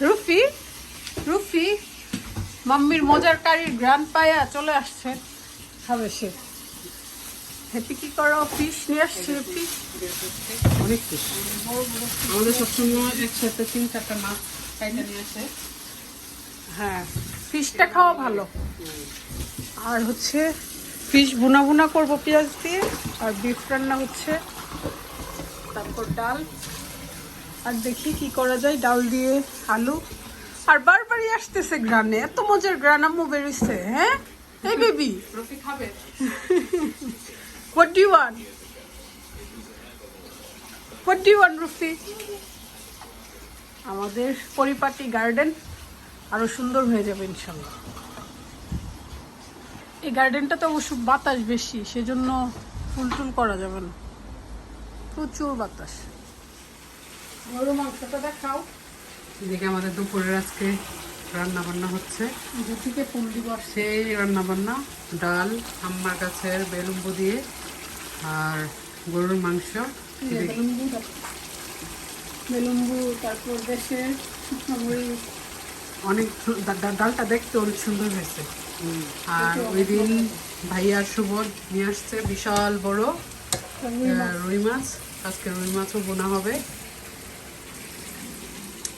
রুফি রুফি মাম্মির মজার কারির গ্রান পায়া চলে আসছে। খাবে সে। হ্যাপি কি করো? ফিশ নিয়ে আসছে হ্যাপি অনেক fish। আমাদের সবসময় একসাথে তিন চারটা মাছ খাইতে নিয়ে আসে। হ্যাঁ ফিশটা খাওয়া ভালো। আর হচ্ছে ফিশ ভুনা ভুনা করব পেঁয়াজ দিয়ে আর বিফ রান্না হচ্ছে। তারপর ডাল। আর দেখি কি করা যায় ডাল দিয়ে আলু। আর বারবারই আসতেছে গ্রানে এত মজার গ্রান আম্মু বেরোইছে হ্যাঁ? এই বেবি খাবে? What do you want what do you want রুফি? আমাদের পরিপাটি গার্ডেন আরও সুন্দর হয়ে যাবে ইনশাল্লাহ। এই গার্ডেনটাতে অবশ্য বাতাস বেশি সেজন্য ফুল টুল করা যাবে না। প্রচুর বাতাস। গরু মাংসটা দেখাও। এদিকে আমাদের দুপুরের আজকে রান্না বান্না হচ্ছে। দুটিকে ফুল দিব সেই রান্না বান্না ডাল আম্মার গাছের বেলুম্বু দিয়ে আর গরুর মাংস। এদিকে- বেলুম্বু বেলুম্বু তারপর মরিচ। অনেক ডালটা দেখতে অনেক সুন্দর হয়েছে। আর ওই দিন ভাইয়ার শুভ নিয়ে আসছে বিশাল বড় রুই মাছ। আজকে রুই মাছও বোনা হবে।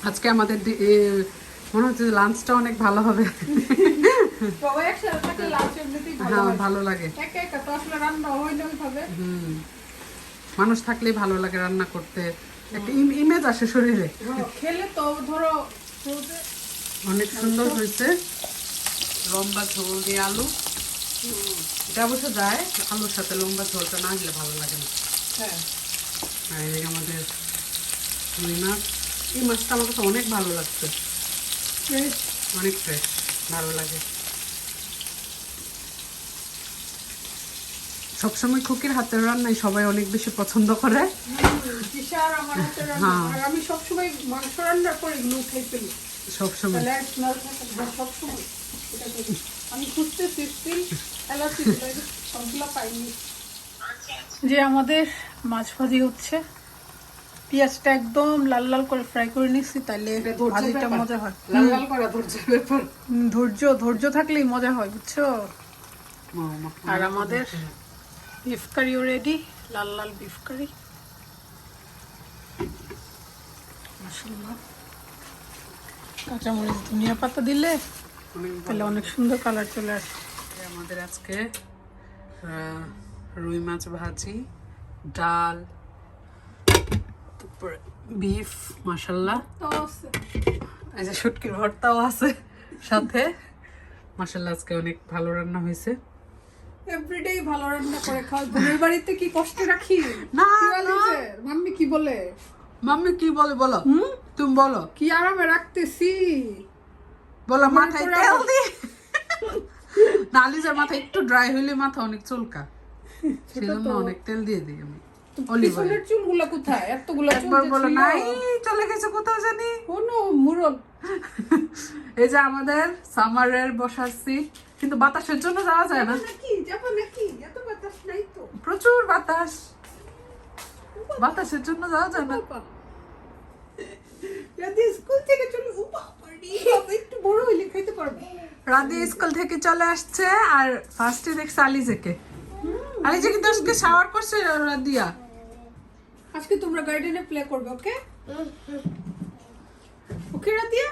আজকে আমাদের মনে হচ্ছে লাঞ্চটা অনেক ভালো হবে। হ্যাঁ ভালো লাগে। হয় মানুষ থাকলেই ভালো লাগে রান্না করতে। একটা ইম- ইমেজ আসে শরীরে। খেলে তো ধরো অনেক সুন্দর হয়েছে। লম্বা ঝোল দিয়ে আলু। এটা অবশ্য যায় আলুর সাথে লম্বা ঝোলটা না দিলে ভালো লাগে না। হ্যাঁ। আর এদিকে আমাদের রুই মাছ এই মাছটা আমার কাছে অনেক ভালো লাগছে। Fresh। অনেক ফ্রেশ ভালো লাগে। সবসময় খুকির হাতের রান্নাই সবাই অনেক বেশি পছন্দ করে। হুম, তিশার আমার হাতের রান্না। হ্যাঁ। আমি সবসময় মাংস এগুলো ফেলি। সবসময়। সবসময়। আমি সবগুলো পাইনি। যে আমাদের মাছ ভাজি হচ্ছে পেঁয়াজটা একদম লাল লাল করে ফ্রাই করে নিচ্ছি তাহলে ভাজিটা মজা হয়। লাল লাল করা ধৈর্যের ব্যাপার। ধৈর্য ধৈর্য থাকলেই মজা হয় বুঝছ? আর আমাদের বিফ কারিও রেডি লাল লাল বিফ কারি কাঁচামরিচ ধনিয়া পাতা দিলে তাহলে অনেক সুন্দর কালার চলে আসে। আমাদের আজকে রুই মাছ ভাজি ডাল তারপরে বিফ এই যে শুটকির ভর্তাও আছে সাথে। আজকে অনেক ভালো রান্না হয়েছে। এভরিডে ভালো রান্না করে খাও বোনের বাড়িতে কি কষ্ট রাখি? না, মাম্মি কি বলে? মাম্মি কি বলে বলো? তুমি বলো। কি আরামে রাখতেছি? বলো মাথায় তেল দিয়ে। নালিজের মাথা একটু ড্রাই হইলে মাথা অনেক চুলকা। সেজন্য অনেক তেল দিয়ে দিই আমি। পিছনের চুলগুলো কোথায়? এতগুলো চুল একবার বলো নাই চলে গেছে কোথাও জানি। কোনো মুরল এই যে আমাদের সামারের বসার সিট কিন্তু বাতাসের জন্য যাওয়া যায় না। নাকি? যাব নাকি? এত বাতাস নাই তো। প্রচুর বাতাস। বাতাসের জন্য যাওয়া যায় না। যদি স্কুল থেকে চলে। ও একটু বড় হইলে খাইতে পারবে। রাধে স্কুল থেকে চলে আসছে আর ফার্স্টে দেখছে আলিজেকে। আরে যে কিন্তু আজকে শাওয়ার করছে রাদিয়া আজকে তোমরা গার্ডেনে প্লে করবে ওকে ওকে রাদিয়া